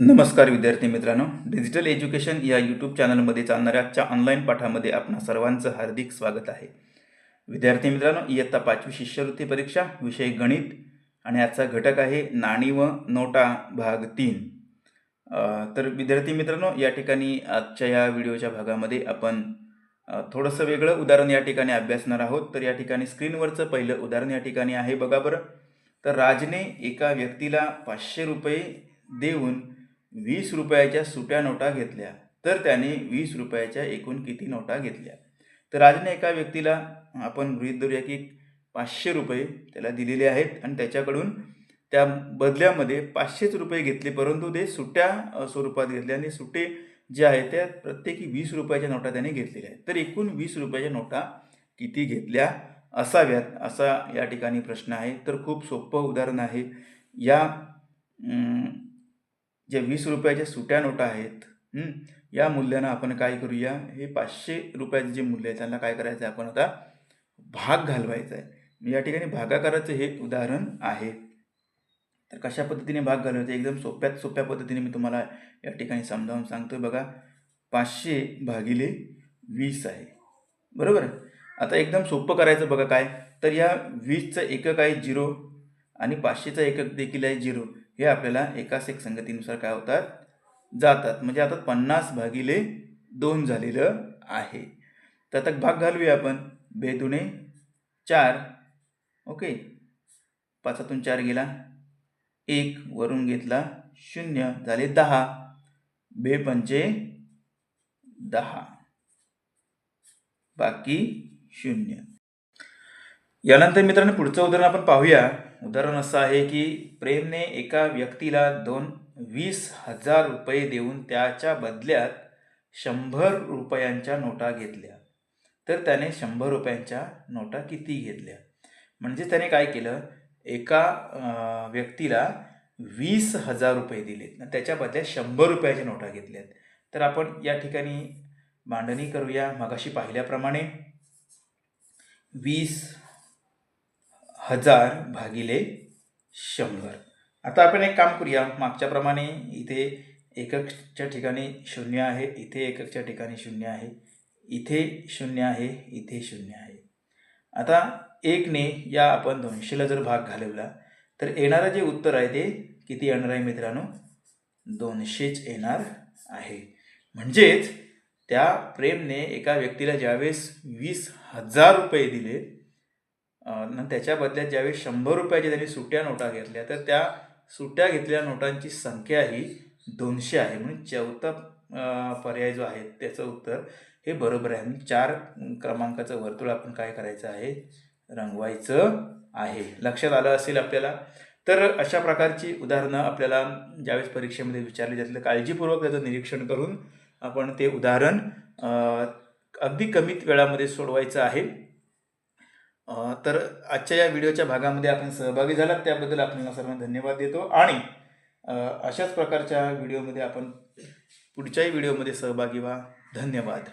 नमस्कार विद्यार्थी मित्रांनो. डिजिटल एज्युकेशन या यूट्यूब चॅनलमध्ये चालणाऱ्या आजच्या ऑनलाईन पाठामध्ये आपणा सर्वांचं हार्दिक स्वागत आहे. विद्यार्थी मित्रांनो इयत्ता पाचवी शिष्यवृत्ती परीक्षा विषय गणित आणि आजचा घटक आहे नाणी व नोटा भाग तीन. तर विद्यार्थी मित्रांनो या ठिकाणी आजच्या या व्हिडिओच्या भागामध्ये आपण थोडंसं वेगळं उदाहरण या ठिकाणी अभ्यासणार आहोत. तर या ठिकाणी स्क्रीनवरचं पहिलं उदाहरण या ठिकाणी आहे बघा बरं. तर राजने एका व्यक्तीला पाचशे रुपये देऊन वीस रुपयाच्या सुट्या नोटा घेतल्या तर त्याने वीस रुपयाच्या एकूण किती नोटा घेतल्या? तर राजने एका व्यक्तीला आपण गृहित धरूया की पाचशे रुपये त्याला दिलेले आहेत आणि त्याच्याकडून त्या बदल्यामध्ये पाचशेच रुपये घेतले परंतु ते सुट्या स्वरूपात घेतले आणि सुटे जे आहेत त्या प्रत्येकी वीस रुपयाच्या नोटा त्याने घेतलेल्या आहेत. तर एकूण वीस रुपयाच्या नोटा किती घेतल्या असाव्यात असा या ठिकाणी प्रश्न आहे. तर खूप सोपं उदाहरण आहे. या ज्या वीस रुपयाच्या सुट्या नोटा आहेत या मूल्यानं आपण काय करूया? हे पाचशे रुपयाचे जे मूल्य आहे त्यांना काय करायचं आहे? आपण आता भाग घालवायचा आहे. या ठिकाणी भागाकाराचं हे उदाहरण आहे. तर कशा पद्धतीने भाग घालवायचा? एकदम सोप्यात सोप्या पद्धतीने मी तुम्हाला या ठिकाणी समजावून सांगतो बघा पाचशे भागिले वीस आहे. बरोबर? आता एकदम सोपं करायचं बघा काय? तर या वीसचं एकक आहे झिरो आणि पाचशेचा एकक देखील आहे झिरो. हे आपल्याला एकाच एक संगतीनुसार काय होतात? जातात. म्हणजे आता पन्नास भागिले दोन झालेलं आहे. तर आता भाग घालूया आपण. बेदुणे चार. ओके. पाचातून चार गेला. एक वरून घेतला. शून्य झाले दहा. बे पंचे दहा. बाकी शून्य. यानंतर मित्रांनो पुढचं उदाहरण आपण पाहूया. उदाहरण असं आहे की प्रेमने एका व्यक्तीला दोन वीस हजार रुपये देऊन त्याच्या बदल्यात शंभर रुपयांच्या नोटा घेतल्या. तर त्याने शंभर रुपयांच्या नोटा किती घेतल्या? म्हणजे त्याने काय केलं? एका व्यक्तीला वीस हजार रुपये दिलेत. त्याच्या बदल्यात शंभर रुपयाच्या नोटा घेतल्यात. तर आपण या ठिकाणी मांडणी करूया. मगाशी पाहिल्याप्रमाणे वीस हजार भागिले शंभर. आता आपण एक काम करूया. मागच्याप्रमाणे इथे एककच्या ठिकाणी शून्य आहे इथे एककच्या ठिकाणी शून्य आहे इथे शून्य आहे इथे शून्य आहे. आता एकने या आपण दोनशेला जर भाग घालवला तर येणारं जे उत्तर आहे ते किती येणार आहे मित्रांनो? दोनशेच येणार आहे. म्हणजेच त्या प्रेमने एका व्यक्तीला ज्यावेळेस वीस हजार रुपये दिले आणि त्याच्या बदल्यात ज्यावेळेस शंभर रुपयाच्या त्यांनी सुट्या नोटा घेतल्या तर त्या सुट्या घेतलेल्या नोटांची संख्या ही दोनशे आहे. म्हणून चौथा पर्याय जो आहे त्याचं उत्तर हे बरोबर आहे. आणि चार क्रमांकाचं वर्तुळ आपण काय करायचं आहे? रंगवायचं आहे. लक्षात आलं असेल आपल्याला? तर अशा प्रकारची उदाहरणं आपल्याला ज्यावेळेस परीक्षेमध्ये विचारली जातील काळजीपूर्वक त्याचं निरीक्षण करून आपण ते उदाहरण अगदी कमीत वेळामध्ये सोडवायचं आहे. तर आजच्या या व्हिडिओच्या भागामध्ये आपण सहभागी झालात त्याबद्दल आपल्याला सर्वांना धन्यवाद देतो. आणि अशाच प्रकारच्या व्हिडिओमध्ये आपण पुढच्याही व्हिडिओमध्ये सहभागी व्हा. धन्यवाद.